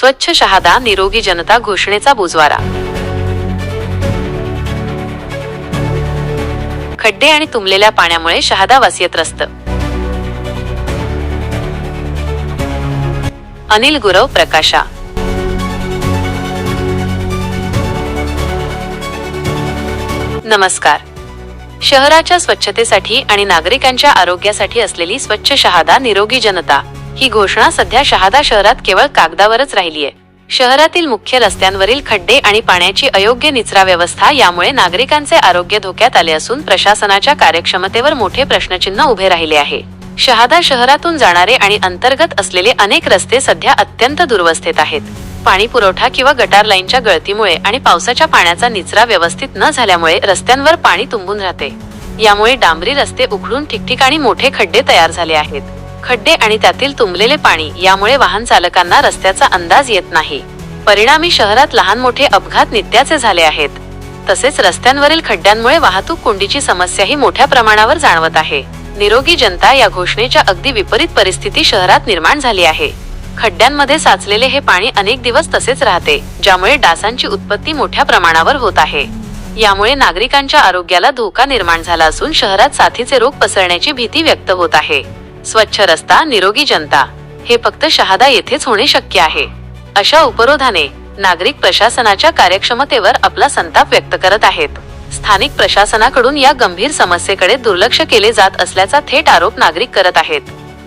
स्वच्छ शहादा निरोगी जनता घोषणेचा बुजवारा. खड्डे आणि तुंबलेल्या पाण्यामुळे शहादावासीय त्रस्त अनिल गुरव प्रकाशा. नमस्कार. शहराच्या स्वच्छतेसाठी आणि नागरिकांच्या आरोग्यासाठी असलेली स्वच्छ शहादा निरोगी जनता ही घोषणा सध्या शहादा शहरात केवळ कागदावरच राहिली आहे शहरातील मुख्य रस्त्यांवरील खड्डे आणि पाण्याची अयोग्य निचरा व्यवस्था यामुळे नागरिकांचे आरोग्य धोक्यात आले असून प्रशासनाच्या कार्यक्षमतेवर मोठे प्रश्नचिन्ह उभे राहिले आहे. शहादा शहरातून जाणारे आणि अंतर्गत असलेले अनेक रस्ते सध्या अत्यंत दुर्वस्थेत आहेत. पाणी पुरवठा किंवा गटार लाईनच्या गळतीमुळे आणि पावसाच्या पाण्याचा निचरा व्यवस्थित न झाल्यामुळे रस्त्यांवर पाणी तुंबून राहते. यामुळे डांबरी रस्ते उखडून ठिकठिकाणी मोठे खड्डे तयार झाले आहेत. खड्डे आणि त्यातील तुंबलेले पाणी. यामुळे वाहन चालकांना रस्त्याचा अंदाज येत नाही. परिणामी शहरात लहान मोठे अपघात नित्याचे झाले आहेत. तसेच रस्त्यांवरील खड्ड्यांमुळे वाहतूक कोंडीची समस्याही मोठ्या प्रमाणावर जाणवत आहे. निरोगी जनता या घोषणेच्या अगदी विपरीत परिस्थिती शहरात निर्माण झाली आहे. खड्ड्यांमध्ये साचलेले हे पाणी अनेक दिवस तसेच राहते ज्यामुळे डासांची उत्पत्ती मोठ्या प्रमाणावर होत आहे. यामुळे नागरिकांच्या आरोग्याला धोका निर्माण झाला असून शहरात साथीचे रोग पसरण्याची भीती व्यक्त होत आहे. स्वच्छ रस्ता निरोगी जनता हे फक्त शहादा येथेच होणे शक्य आहे. अशा उपरोधाने नागरिक प्रशासनाच्या कार्यक्षमतेवर आपला संताप व्यक्त करत आहेत. स्थानिक प्रशासनाकडून या गंभीर समस्येकडे दुर्लक्ष केले जात असल्याचा थेट आरोप नागरिक करत आहेत.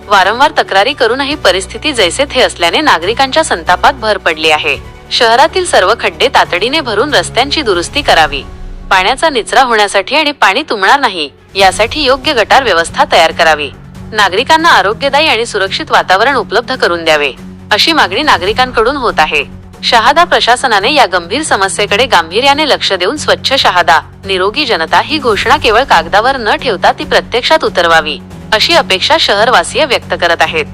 वारंवार तक्रारी करूनही परिस्थिती जैसे थे असल्याने नागरिकांच्या संतापात भर पडली आहे. शहरातील सर्व खड्डे तातडीने भरून रस्त्यांची दुरुस्ती करावी. पाण्याचा निचरा होण्यासाठी आणि पाणी तुंबणार नाही यासाठी योग्य गटार व्यवस्था तयार करावी. नागरिकांना आरोग्यदायी आणि सुरक्षित वातावरण उपलब्ध करून द्यावे अशी मागणी नागरिकांकडून होत आहे. शहादा प्रशासनाने या गंभीर समस्येकडे गांभीर्याने लक्ष देऊन स्वच्छ शहादा निरोगी जनता ही घोषणा केवळ कागदावर न ठेवता ती प्रत्यक्षात उतरवावी अशी अपेक्षा शहरवासीय व्यक्त करत आहेत.